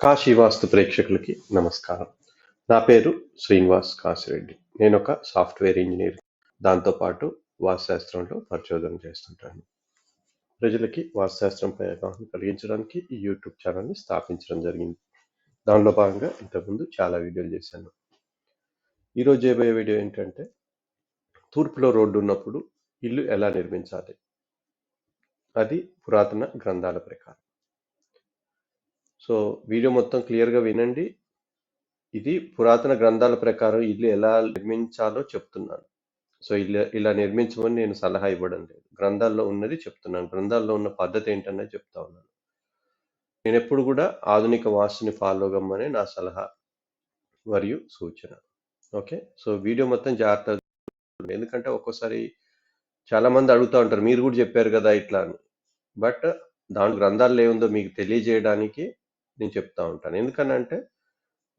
కాశీవాస్తు ప్రేక్షకులకి నమస్కారం. నా పేరు శ్రీనివాస్ కాశిరెడ్డి. నేను ఒక సాఫ్ట్వేర్ ఇంజనీర్. దాంతోపాటు వాస్తుశాస్త్రంలో పరిశోధన చేస్తుంటాను. ప్రజలకి వాస్తుశాస్త్రంపై అవగాహన కలిగించడానికి ఈ యూట్యూబ్ ఛానల్ని స్థాపించడం జరిగింది. దానిలో భాగంగా ఇంతకుముందు చాలా వీడియోలు చేశాను. ఈరోజు చేయబోయే వీడియో ఏంటంటే తూర్పులో రోడ్డు ఉన్నప్పుడు ఇల్లు ఎలా నిర్మించాలి? అది పురాతన గ్రంథాల ప్రకారం. సో వీడియో మొత్తం క్లియర్గా వినండి. ఇది పురాతన గ్రంథాల ప్రకారం ఇల్లు ఎలా నిర్మించాలో చెప్తున్నాను. సో ఇలా ఇలా నిర్మించమని నేను సలహా ఇవ్వడం లేదు. గ్రంథాల్లో ఉన్నది చెప్తున్నాను. గ్రంథాల్లో ఉన్న పద్ధతి ఏంటనే చెప్తా ఉన్నాను. నేను ఎప్పుడు కూడా ఆధునిక వాస్తుని ఫాలో అవ్వమని నా సలహా మరియు సూచన. ఓకే? సో వీడియో మొత్తం జాగ్రత్త ఎందుకంటే ఒక్కోసారి చాలామంది అడుగుతూ ఉంటారు. మీరు కూడా చెప్పారు కదా ఇట్లా అని. బట్ దాని గ్రంథాల్లో ఏముందో మీకు తెలియజేయడానికి నేను చెప్తా ఉంటాను. ఎందుకనంటే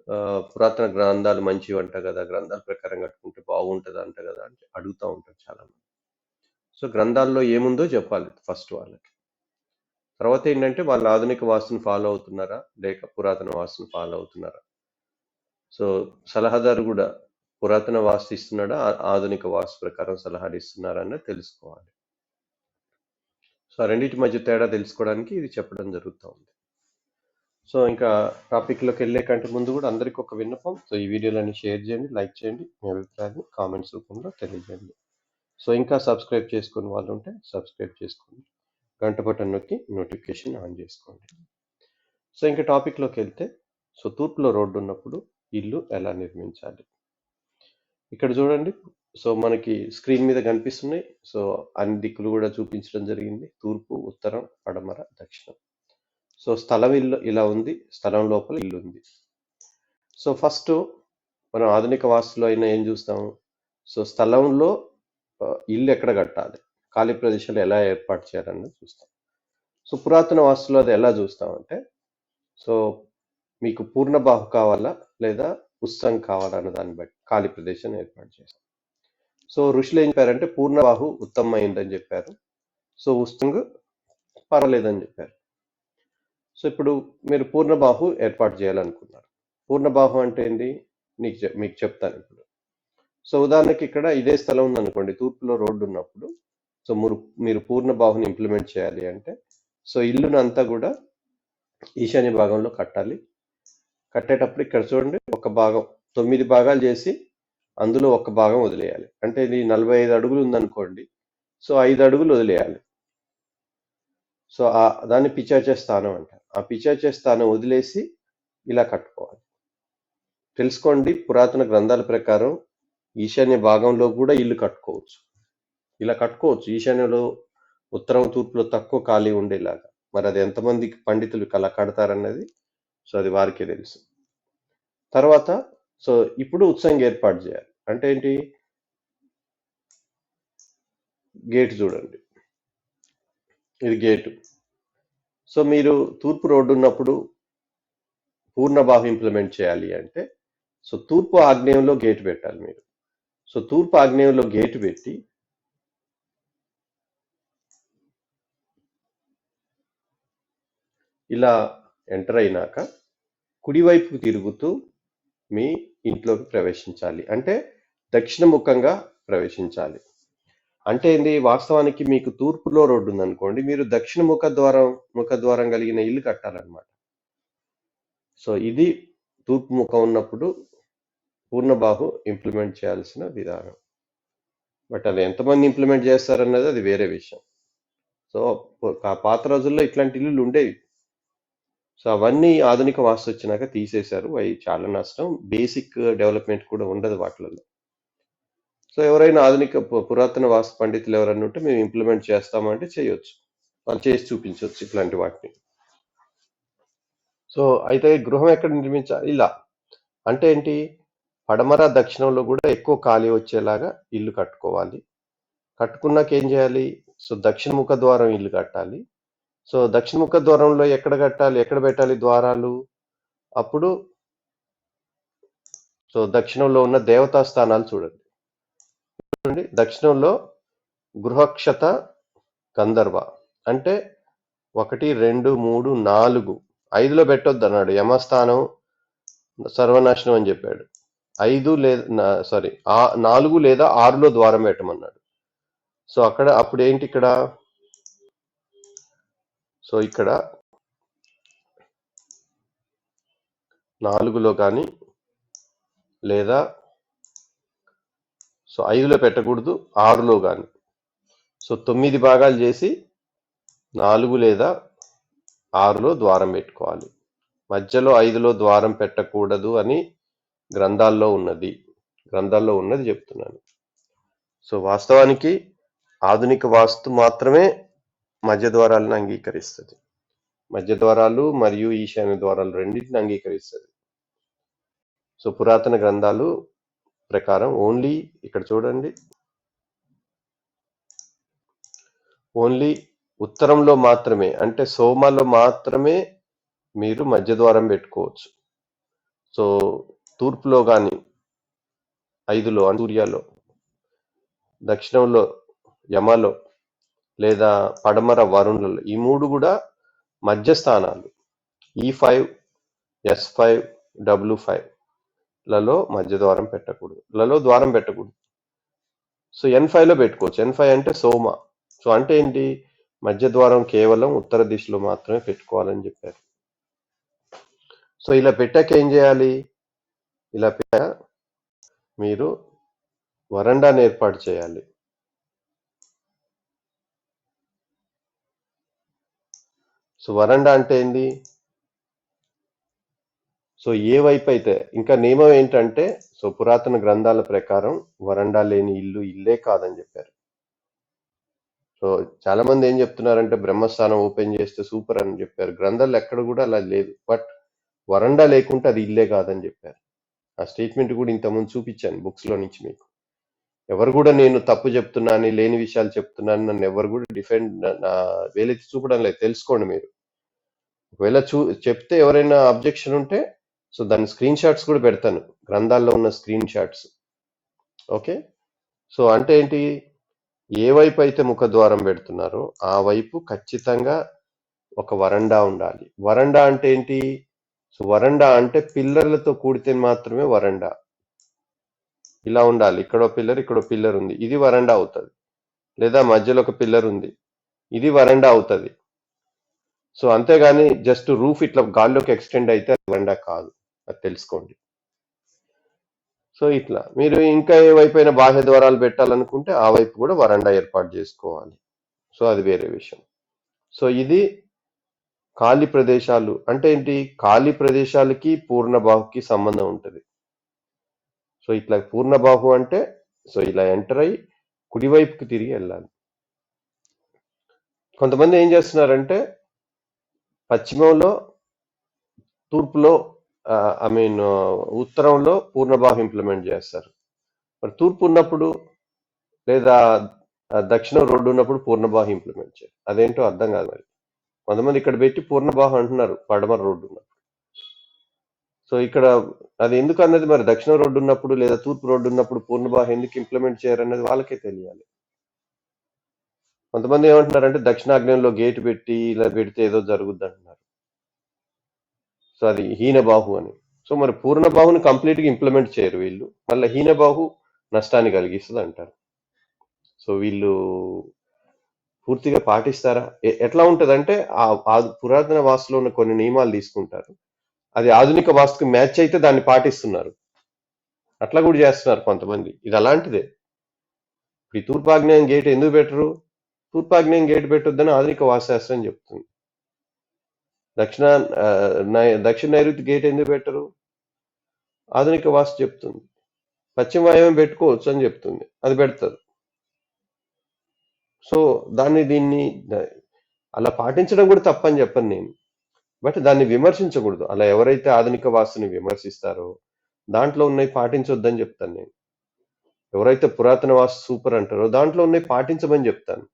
ఆ, పురాతన గ్రంథాలు మంచివి అంట కదా గ్రంథాల ప్రకారం కట్టుకుంటే బాగుంటుంది అంట కదా అని అడుగుతూ ఉంటారు చాలా మంది సో గ్రంథాల్లో ఏముందో చెప్పాలి ఫస్ట్ వాళ్ళకి. తర్వాత ఏంటంటే వాళ్ళు ఆధునిక వాస్తుని ఫాలో అవుతున్నారా? లేక పురాతన వాస్తుని ఫాలో అవుతున్నారా? సో సలహాదారు కూడా పురాతన వాస్తు ఇస్తున్నాడా? ఆధునిక వాస్తు ప్రకారం సలహాలు ఇస్తున్నారా అన్నది తెలుసుకోవాలి. సో రెండింటి మధ్య తేడా తెలుసుకోవడానికి ఇది చెప్పడం జరుగుతూ ఉంది. సో ఇంకా టాపిక్లోకి వెళ్ళే కంటే ముందు కూడా అందరికీ ఒక విన్నపం. సో ఈ వీడియోలని షేర్ చేయండి లైక్ చేయండి మీ అభిప్రాయాన్ని కామెంట్స్ రూపంలో తెలియజేయండి. సో ఇంకా సబ్స్క్రైబ్ చేసుకుని వాళ్ళు ఉంటే సబ్స్క్రైబ్ చేసుకోండి. గంట బటన్ నొక్కి నోటిఫికేషన్ ఆన్ చేసుకోండి. సో ఇంకా టాపిక్లోకి వెళ్తే సో తూర్పులో రోడ్డు ఉన్నప్పుడు ఇల్లు ఎలా నిర్మించాలి? ఇక్కడ చూడండి సో మనకి స్క్రీన్ మీద కనిపిస్తున్నాయి. సో అన్ని దిక్కులు కూడా చూపించడం జరిగింది. తూర్పు ఉత్తరం పడమర దక్షిణం. సో స్థలం ఇల్లు ఇలా ఉంది. స్థలం లోపల ఇల్లు ఉంది. సో ఫస్ట్ మనం ఆధునిక వాస్తులో అయినా ఏం చూస్తాము? సో స్థలంలో ఇల్లు ఎక్కడ కట్టాలి? ఖాళీ ప్రదేశాలు ఎలా ఏర్పాటు చేయాలన్నది చూస్తాం. సో పురాతన వాస్తులో అది ఎలా చూస్తామంటే సో మీకు పూర్ణ బాహు కావాలా? లేదా ఉత్సం కావాలా అన్న దాన్ని బట్టి ఖాళీ ప్రదేశాన్ని ఏర్పాటు చేస్తాం. సో ఋషులు ఏం చెప్పారంటే పూర్ణ బాహు ఉత్తమమైందని చెప్పారు. సో ఉత్సంగ్ పర్వాలేదని చెప్పారు. సో ఇప్పుడు మీరు పూర్ణబాహు ఏర్పాటు చేయాలనుకున్నారు. పూర్ణబాహు అంటే ఏంటి నీకు చెప్- మీకు చెప్తాను ఇప్పుడు. సో ఉదాహరణకి ఇక్కడ ఇదే స్థలం ఉందనుకోండి తూర్పులో రోడ్డు ఉన్నప్పుడు. సో మీరు మీరు పూర్ణ బాహుని ఇంప్లిమెంట్ చేయాలి అంటే సో ఇల్లును అంతా కూడా ఈశాన్య భాగంలో కట్టాలి. కట్టేటప్పుడు ఇక్కడ చూడండి ఒక భాగం తొమ్మిది భాగాలు చేసి అందులో ఒక భాగం వదిలేయాలి. అంటే ఇది నలభై ఐదు అడుగులు ఉందనుకోండి సో ఐదు అడుగులు వదిలేయాలి. సో ఆ దాన్ని పిచాచే స్థానం అంటారు. ఆ పిచాచే స్థానం వదిలేసి ఇలా కట్టుకోవాలి. తెలుసుకోండి పురాతన గ్రంథాల ప్రకారం ఈశాన్య భాగంలో కూడా ఇల్లు కట్టుకోవచ్చు. ఇలా కట్టుకోవచ్చు. ఈశాన్యంలో ఉత్తరం తూర్పులో తక్కువ ఖాళీ ఉండేలాగా. మరి అది ఎంతమందికి పండితులు అలా కడతారన్నది సో అది వారికే తెలుసు. తర్వాత సో ఇప్పుడు ఉత్సవం ఏర్పాటు చేయాలి. అంటే ఏంటి? గేట్ చూడండి. ఇది గేటు. సో మీరు తూర్పు రోడ్డు ఉన్నప్పుడు పూర్ణ ఇంప్లిమెంట్ చేయాలి అంటే సో తూర్పు ఆగ్నేయంలో గేటు పెట్టాలి మీరు. సో తూర్పు ఆగ్నేయంలో గేటు పెట్టి ఇలా ఎంటర్ అయినాక కుడివైపు తిరుగుతూ మీ ఇంట్లోకి ప్రవేశించాలి. అంటే దక్షిణముఖంగా ప్రవేశించాలి. అంటే ఏంది వాస్తవానికి మీకు తూర్పులో రోడ్డు ఉందనుకోండి మీరు దక్షిణ ముఖ ద్వారం ముఖ ద్వారం కలిగిన ఇల్లు కట్టాలన్నమాట. సో ఇది తూర్పు ముఖం ఉన్నప్పుడు పూర్ణబాహు ఇంప్లిమెంట్ చేయాల్సిన విధానం. బట్ అది ఎంతమంది ఇంప్లిమెంట్ చేస్తారన్నది అది వేరే విషయం. సో ఆ పాత రోజుల్లో ఇట్లాంటి ఇల్లులు ఉండేవి. సో అవన్నీ ఆధునిక వాస్తు వచ్చినాక తీసేశారు. అవి చాలా నష్టం. బేసిక్ డెవలప్మెంట్ కూడా ఉండదు వాటిలలో. సో ఎవరైనా ఆధునిక పు- పురాతన వాస్తు పండితులు ఎవరైనా ఉంటే మేము ఇంప్లిమెంట్ చేస్తామంటే చేయొచ్చు. వాళ్ళు చేసి చూపించవచ్చు ఇట్లాంటి వాటిని. సో అయితే గృహం ఎక్కడ నిర్మించాలి? ఇలా. అంటే ఏంటి? పడమర దక్షిణంలో కూడా ఎక్కువ ఖాళీ వచ్చేలాగా ఇల్లు కట్టుకోవాలి. కట్టుకున్నాక ఏం చేయాలి? సో దక్షిణ ముఖ ద్వారం ఇల్లు కట్టాలి. సో దక్షిణ ముఖ ద్వారంలో ఎక్కడ కట్టాలి? ఎక్కడ పెట్టాలి ద్వారాలు? అప్పుడు సో దక్షిణంలో ఉన్న దేవతా స్థానాలు చూడండి. నుండి దక్షిణంలో గృహక్షత గంధర్వ. అంటే ఒకటి రెండు మూడు నాలుగు. ఐదులో పెట్టొద్దు అన్నాడు. యమస్థానం సర్వనాశనం అని చెప్పాడు. ఐదు లేదా సారీ నాలుగు లేదా ఆరులో ద్వారం పెట్టమన్నాడు. సో అక్కడ అప్పుడు ఏంటి ఇక్కడ? సో ఇక్కడ నాలుగులో కానీ లేదా సో ఐదులో పెట్టకూడదు ఆరులో కానీ. సో తొమ్మిది భాగాలు చేసి నాలుగు లేదా ఆరులో ద్వారం పెట్టుకోవాలి. మధ్యలో ఐదులో ద్వారం పెట్టకూడదు అని గ్రంథాల్లో ఉన్నది. గ్రంథాల్లో ఉన్నది చెప్తున్నాను. సో వాస్తవానికి ఆధునిక వాస్తు మాత్రమే మధ్య ద్వారాలను అంగీకరిస్తుంది. మధ్య ద్వారాలు మరియు ఈశాన్య ద్వారాలు రెండింటిని అంగీకరిస్తుంది. సో పురాతన గ్రంథాలు ప్రకారం ఓన్లీ ఇక్కడ చూడండి. ఓన్లీ ఉత్తరంలో మాత్రమే అంటే సోమాలో మాత్రమే మీరు మధ్య ద్వారం పెట్టుకోవచ్చు. సో తూర్పులో కానీ ఐదులో అంటే సూర్యాలో దక్షిణంలో యమలో లేదా పడమర వరుణులలో ఈ మూడు కూడా మధ్య స్థానాలు ఈ five S five W five. లలో మధ్య ద్వారం పెట్టకూడదు. లలో ద్వారం పెట్టకూడదు. సో ఎన్ ఫైవ్లో పెట్టుకోవచ్చు. ఎన్ ఫైవ్ అంటే సోమ. సో అంటే ఏంటి? మధ్య ద్వారం కేవలం ఉత్తర దిశలో మాత్రమే పెట్టుకోవాలని చెప్పారు. సో ఇలా పెట్టాక ఏం చేయాలి? ఇలా పెట్ట మీరు వరండాను ఏర్పాటు చేయాలి. సో వరండా అంటే ఏంది? సో ఏ వైపు అయితే ఇంకా నియమం ఏంటంటే సో పురాతన గ్రంథాల ప్రకారం వరండా లేని ఇల్లు ఇల్లే కాదని చెప్పారు. సో చాలా మంది ఏం చెప్తున్నారంటే బ్రహ్మస్థానం ఓపెన్ చేస్తే సూపర్ అని చెప్పారు. గ్రంథాలు ఎక్కడ కూడా అలా లేదు బట్ వరండా లేకుంటే అది ఇల్లే కాదని చెప్పారు. ఆ స్టేట్మెంట్ కూడా ఇంతకుముందు చూపించాను బుక్స్లో నుంచి మీకు. ఎవరు కూడా నేను తప్పు చెప్తున్నాను లేని విషయాలు చెప్తున్నాను నన్ను ఎవరు కూడా డిఫెండ్ నా వేలెత్తి చూపడం లేదు. తెలుసుకోండి మీరు. ఒకవేళ చూ చెప్తే ఎవరైనా అబ్జెక్షన్ ఉంటే సో దాని స్క్రీన్ షాట్స్ కూడా పెడతాను. గ్రంథాల్లో ఉన్న స్క్రీన్ షాట్స్ ఓకే సో అంటే ఏంటి? ఏ వైపు అయితే ముఖద్వారం పెడుతున్నారో ఆ వైపు ఖచ్చితంగా ఒక వరండా ఉండాలి. వరండా అంటే ఏంటి? సో వరండా అంటే పిల్లర్లతో కూడితే మాత్రమే వరండా. ఇలా ఉండాలి. ఇక్కడ పిల్లర్ ఇక్కడ పిల్లర్ ఉంది. ఇది వరండా అవుతుంది. లేదా మధ్యలో ఒక పిల్లర్ ఉంది. ఇది వరండా అవుతుంది. సో అంతేగాని జస్ట్ రూఫ్ ఇట్లా గాల్లోకి ఎక్స్టెండ్ అయితే వరండా కాదు. అది తెలుసుకోండి. సో ఇట్లా. మీరు ఇంకా ఏ బాహ్య ద్వారాలు పెట్టాలనుకుంటే ఆ వైపు కూడా వరండా ఏర్పాటు చేసుకోవాలి. సో అది వేరే విషయం. సో ఇది ఖాళీ ప్రదేశాలు. అంటే ఏంటి? ఖాళీ ప్రదేశాలకి పూర్ణబాహుకి సంబంధం ఉంటుంది. సో ఇట్లా పూర్ణబాహు అంటే సో ఇలా ఎంటర్ అయ్యి కుడివైపుకి తిరిగి వెళ్ళాలి. కొంతమంది ఏం చేస్తున్నారంటే పశ్చిమంలో తూర్పులో ఐ మీన్ ఉత్తరంలో పూర్ణబాహు ఇంప్లిమెంట్ చేస్తారు. మరి తూర్పు ఉన్నప్పుడు లేదా దక్షిణం రోడ్డు ఉన్నప్పుడు పూర్ణబాహు ఇంప్లిమెంట్ చేయాలి. అదేంటో అర్థం కాదు మరి. కొంతమంది ఇక్కడ పెట్టి పూర్ణబాహు అంటున్నారు పడమర రోడ్డు ఉన్నప్పుడు. సో ఇక్కడ అది ఎందుకు అన్నది మరి దక్షిణ రోడ్డు ఉన్నప్పుడు లేదా తూర్పు రోడ్డు ఉన్నప్పుడు పూర్ణబాహు ఎందుకు ఇంప్లిమెంట్ చేయరన్నది వాళ్ళకే తెలియాలి. కొంతమంది ఏమంటున్నారంటే దక్షిణాగ్నేయంలో గేట్ పెట్టి ఇలా పెడితే ఏదో జరుగుద్ది అంటున్నారు సో అది హీనబాహు అని. సో మరి పూర్ణబాహుని కంప్లీట్గా ఇంప్లిమెంట్ చేయరు వీళ్ళు. మళ్ళీ హీనబాహు నష్టాన్ని కలిగిస్తుంది అంటారు. సో వీళ్ళు పూర్తిగా పాటిస్తారా? ఎ- ఎట్లా ఉంటుందంటే ఆ ఆ పురాతన వాస్తులో ఉన్న కొన్ని నియమాలు తీసుకుంటారు. అది ఆధునిక వాస్తుకి మ్యాచ్ అయితే దాన్ని పాటిస్తున్నారు. అట్లా కూడా చేస్తున్నారు కొంతమంది. ఇది అలాంటిదే. ఇప్పుడు ఈ తూర్పాగ్నేయం గేట్ ఎందుకు పెట్టరు? తూర్పాగ్నేయం గేట్ పెట్టొద్దని ఆధునిక వాస్తుశాస్త్రం చెప్తుంది. దక్షిణ దక్షిణ నైరుతి గేట్ ఎందుకు పెట్టరు? ఆధునిక వాస్తు చెప్తుంది. పశ్చిమ వాయువ్యం పెట్టుకోవచ్చు అని చెప్తుంది. అది పెడతారు. సో దాన్ని దీన్ని అలా పాటించడం కూడా తప్పని చెప్పను నేను. బట్ దాన్ని విమర్శించకూడదు. అలా ఎవరైతే ఆధునిక వాస్తుని విమర్శిస్తారో దాంట్లో ఉన్నాయి పాటించొద్దని చెప్తాను నేను. ఎవరైతే పురాతన వాస్తు సూపర్ అంటారో దాంట్లో ఉన్నాయి పాటించమని చెప్తాను.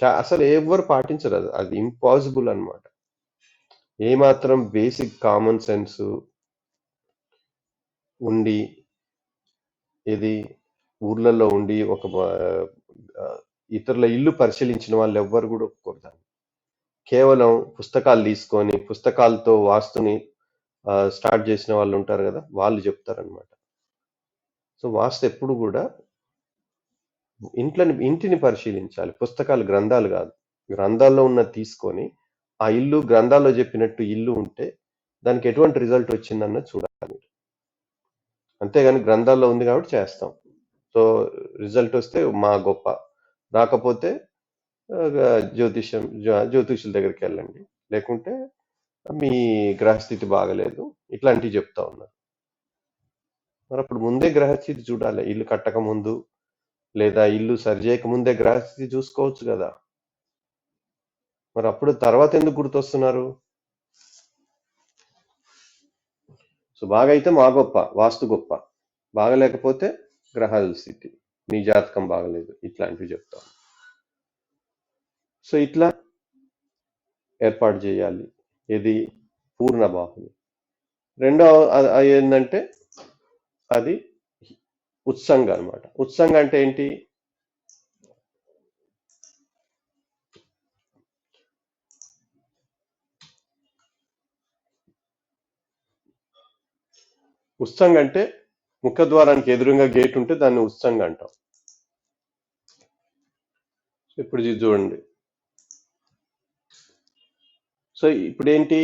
చా- అసలు ఎవరు పాటించరు అది. అది ఇంపాసిబుల్ అనమాట ఏమాత్రం బేసిక్ కామన్ సెన్స్ ఉండి ఇది ఊర్లలో ఉండి ఒక ఆ, ఇతరుల ఇల్లు పరిశీలించిన వాళ్ళు ఎవ్వరు కూడా ఒప్పుకోరు దాన్ని. కేవలం పుస్తకాలు తీసుకొని పుస్తకాలతో వాస్తుని స్టార్ట్ చేసిన వాళ్ళు ఉంటారు కదా వాళ్ళు చెప్తారనమాట సో వాస్తు ఎప్పుడు కూడా ఇంట్లోని ఇంటిని పరిశీలించాలి. పుస్తకాలు గ్రంథాలు కాదు. గ్రంథాల్లో ఉన్నది తీసుకొని ఆ ఇల్లు గ్రంథాల్లో చెప్పినట్టు ఇల్లు ఉంటే దానికి ఎటువంటి రిజల్ట్ వచ్చిందన్న చూడాలి మీరు. అంతేగాని గ్రంథాల్లో ఉంది కాబట్టి చేస్తాం. సో రిజల్ట్ వస్తే మా గొప్ప. రాకపోతే జ్యోతిష్యం జ్యో- జ్యోతిష్యుల దగ్గరికి వెళ్ళండి. లేకుంటే మీ గ్రహస్థితి బాగలేదు. ఇట్లాంటివి చెప్తా ఉన్నారు. మరి అప్పుడు ముందే గ్రహస్థితి చూడాలి. ఇల్లు కట్టక ముందు లేదా ఇల్లు సరిచేయక ముందే గ్రహస్థితి చూసుకోవచ్చు కదా. మరి అప్పుడు తర్వాత ఎందుకు గుర్తొస్తున్నారు? సో బాగా అయితే మా గొప్ప వాస్తు గొప్ప. బాగలేకపోతే గ్రహాల స్థితి. నీ జాతకం బాగలేదు. ఇట్లాంటివి చెప్తాం. సో ఇట్లా ఏర్పాటు చేయాలి. ఇది పూర్ణ బాహుని రెండో ఏంటంటే అది ఉత్సంగ అన్నమాట. ఉత్సంగ అంటే ఏంటి? ఉత్సంగ అంటే ముఖద్వారానికి ఎదురుగా గేట్ ఉంటే దాన్ని ఉత్సంగ అంటాం. ఇప్పుడు చూడండి. సో ఇప్పుడు ఏంటి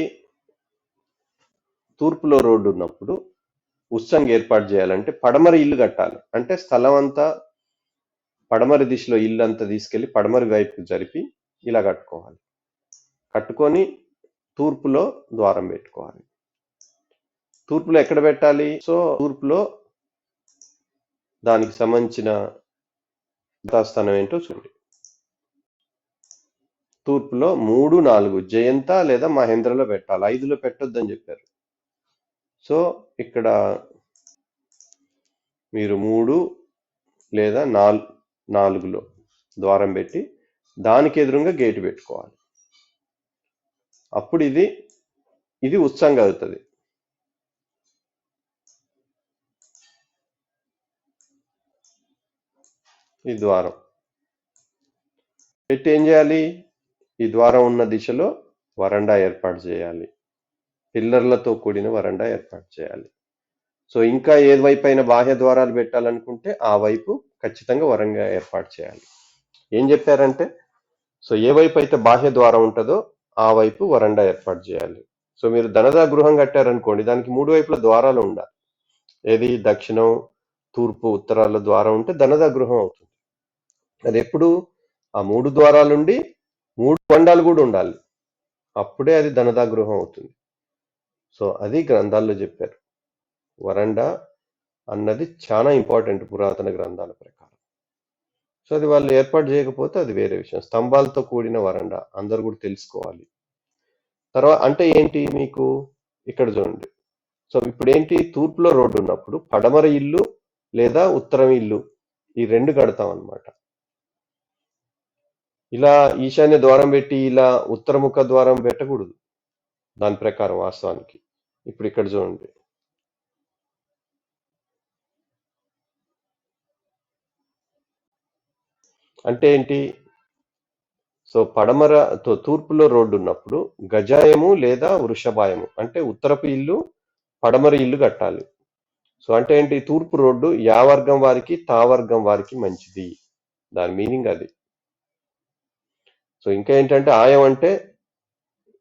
తూర్పులో రోడ్డు ఉన్నప్పుడు ఉత్సంగ ఏర్పాటు చేయాలంటే పడమర ఇల్లు కట్టాలి. అంటే స్థలం అంతా పడమరి దిశలో ఇల్లు అంతా తీసుకెళ్ళి పడమరి వైపు జరిపి ఇలా కట్టుకోవాలి. కట్టుకొని తూర్పులో ద్వారం పెట్టుకోవాలి. తూర్పులో ఎక్కడ పెట్టాలి? సో తూర్పులో దానికి సంబంధించిన యథాస్థానం ఏంటో చూడండి. తూర్పులో మూడు నాలుగు జయంత లేదా మహేంద్రలో పెట్టాలి. ఐదులో పెట్టొద్దని చెప్పారు. సో ఇక్కడ మీరు మూడు లేదా నాలుగు నాలుగులో ద్వారం పెట్టి దానికి ఎదురుగా గేటు పెట్టుకోవాలి. అప్పుడు ఇది ఇది ఉత్సంగా అవుతుంది. ఈ ద్వారం. పెట్టి ఏం చేయాలి? ఈ ద్వారం ఉన్న దిశలో వరండా ఏర్పాటు చేయాలి. పిల్లర్లతో కూడిన వరండా ఏర్పాటు చేయాలి. సో ఇంకా ఏ వైపు అయినా బాహ్య ద్వారాలు పెట్టాలనుకుంటే ఆ వైపు ఖచ్చితంగా వరంగా ఏర్పాటు చేయాలి. ఏం చెప్పారంటే సో ఏ వైపు అయితే బాహ్య ద్వారం ఉంటుందో ఆ వైపు వరండా ఏర్పాటు చేయాలి. సో మీరు ధనదా గృహం కట్టారనుకోండి దానికి మూడు వైపుల ద్వారాలు ఉండాలి. ఏది? దక్షిణం తూర్పు ఉత్తరాల ద్వారం ఉంటే ధనదా గృహం అవుతుంది. అది ఎప్పుడు? ఆ మూడు ద్వారాలుండి మూడు వండాలు కూడా ఉండాలి. అప్పుడే అది ధనదా గృహం అవుతుంది. సో అది గ్రంథాల్లో చెప్పారు. వరండా అన్నది చాలా ఇంపార్టెంట్ పురాతన గ్రంథాల ప్రకారం. సో అది వాళ్ళు ఏర్పాటు చేయకపోతే అది వేరే విషయం. స్తంభాలతో కూడిన వరండా అందరు కూడా తెలుసుకోవాలి. తర్వాత అంటే ఏంటి మీకు? ఇక్కడ చూడండి. సో ఇప్పుడు ఏంటి తూర్పులో రోడ్డు ఉన్నప్పుడు పడమర ఇల్లు లేదా ఉత్తరం ఇల్లు ఈ రెండు కడతాం అన్నమాట. ఇలా ఈశాన్య ద్వారం పెట్టి ఇలా ఉత్తరముఖ ద్వారం పెట్టకూడదు. దాని ప్రకారం వాస్తవానికి. ఇప్పుడు ఇక్కడ చూడండి. అంటే ఏంటి? సో పడమర తో- తూర్పులో రోడ్డు ఉన్నప్పుడు గజాయము లేదా వృషభాయము అంటే ఉత్తరపు ఇల్లు పడమర ఇల్లు కట్టాలి. సో అంటే ఏంటి? తూర్పు రోడ్డు యా వర్గం వారికి తా వర్గం వారికి మంచిది. దాని మీనింగ్ అది. సో ఇంకా ఏంటంటే ఆయం అంటే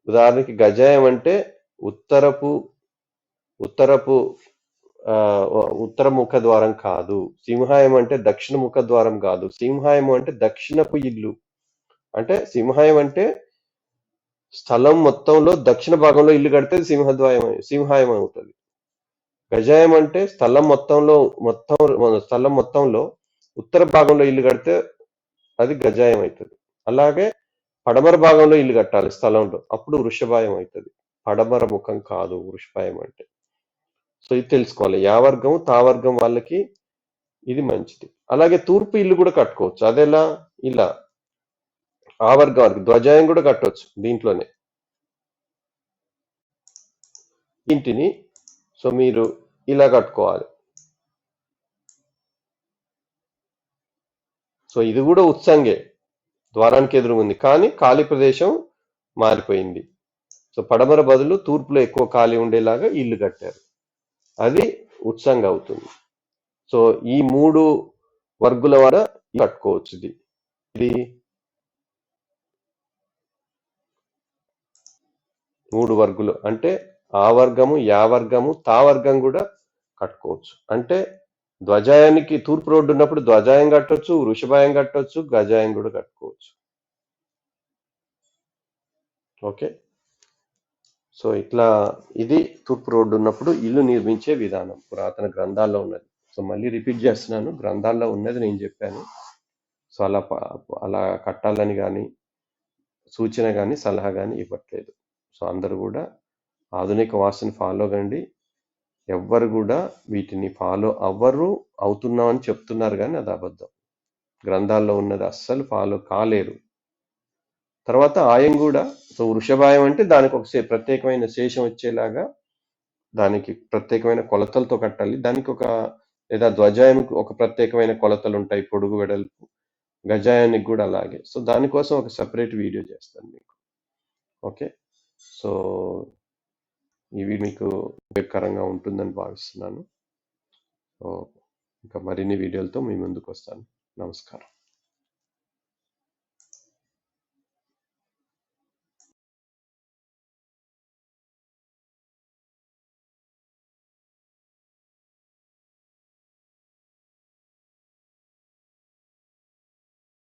ఉదాహరణకి గజాయం అంటే ఉత్తరపు ఉత్తరపు ఆ, ఉత్తర ముఖ ద్వారం కాదు. సింహాయం అంటే దక్షిణ ముఖ ద్వారం కాదు. సింహాయం అంటే దక్షిణపు ఇల్లు. అంటే సింహాయం అంటే స్థలం మొత్తంలో దక్షిణ భాగంలో ఇల్లు కడితే అది సింహద్వాయం సింహాయం అవుతుంది. గజాయం అంటే స్థలం మొత్తంలో మొత్తం స్థలం మొత్తంలో ఉత్తర భాగంలో ఇల్లు కడితే అది గజాయం అవుతుంది. అలాగే పడమర భాగంలో ఇల్లు కట్టాలి స్థలంలో. అప్పుడు వృషభాయం అవుతుంది. పడమర ముఖం కాదు వృషభాయం అంటే. సో ఇది తెలుసుకోవాలి. యా వర్గం తా వర్గం వాళ్ళకి ఇది మంచిది. అలాగే తూర్పు ఇల్లు కూడా కట్టుకోవచ్చు. అదేలా? ఇలా. ఆ వర్గం వారికి ధ్వజాయం కూడా కట్టవచ్చు దీంట్లోనే. ఇంటిని సో మీరు ఇలా కట్టుకోవాలి. సో ఇది కూడా ఉత్సంగే. ద్వారానికి ఎదురు ఉంది. కానీ ఖాళీ ప్రదేశం మారిపోయింది. సో పడమర బదులు తూర్పులో ఎక్కువ ఖాళీ ఉండేలాగా ఇల్లు కట్టారు. అది ఉత్సంగా అవుతుంది సో ఈ మూడు వర్గుల వల్ల కట్టుకోవచ్చు ఇది. ఇది మూడు వర్గులు. అంటే ఆ వర్గము యా వర్గము తా వర్గం కూడా కట్టుకోవచ్చు. అంటే ధ్వజాయానికి తూర్పు రోడ్డు ఉన్నప్పుడు ధ్వజాయం కట్టొచ్చు వృషభాయం కట్టొచ్చు గజాయం కూడా కట్టుకోవచ్చు. ఓకే? సో ఇట్లా ఇది తూర్పు రోడ్డు ఉన్నప్పుడు ఇల్లు నిర్మించే విధానం పురాతన గ్రంథాల్లో ఉన్నది. సో మళ్ళీ రిపీట్ చేస్తున్నాను గ్రంథాల్లో ఉన్నది నేను చెప్పాను. సో అలా అలా కట్టాలని కానీ సూచన కానీ సలహా కానీ ఇవ్వట్లేదు. సో అందరూ కూడా ఆధునిక వాస్తుని ఫాలో కండి. ఎవ్వరు కూడా వీటిని ఫాలో అవ్వరు అవుతున్నామని చెప్తున్నారు కానీ అది అబద్ధం. గ్రంథాల్లో ఉన్నది అస్సలు ఫాలో కాలేరు. తర్వాత ఆయం కూడా సో వృషభాయం అంటే దానికి ఒక ప్రత్యేకమైన శేషం వచ్చేలాగా దానికి ప్రత్యేకమైన కొలతలతో కట్టాలి. దానికి ఒక లేదా ధ్వజాయంకి ఒక ప్రత్యేకమైన కొలతలు ఉంటాయి. పొడుగు వెడల్పు గజాయానికి కూడా అలాగే. సో దానికోసం ఒక సపరేట్ వీడియో చేస్తాను మీకు. ఓకే సో ఇవి మీకు ఉపయోగకరంగా ఉంటుందని భావిస్తున్నాను. ఇంకా మరిన్ని వీడియోలతో మీ ముందుకు వస్తాను. నమస్కారం.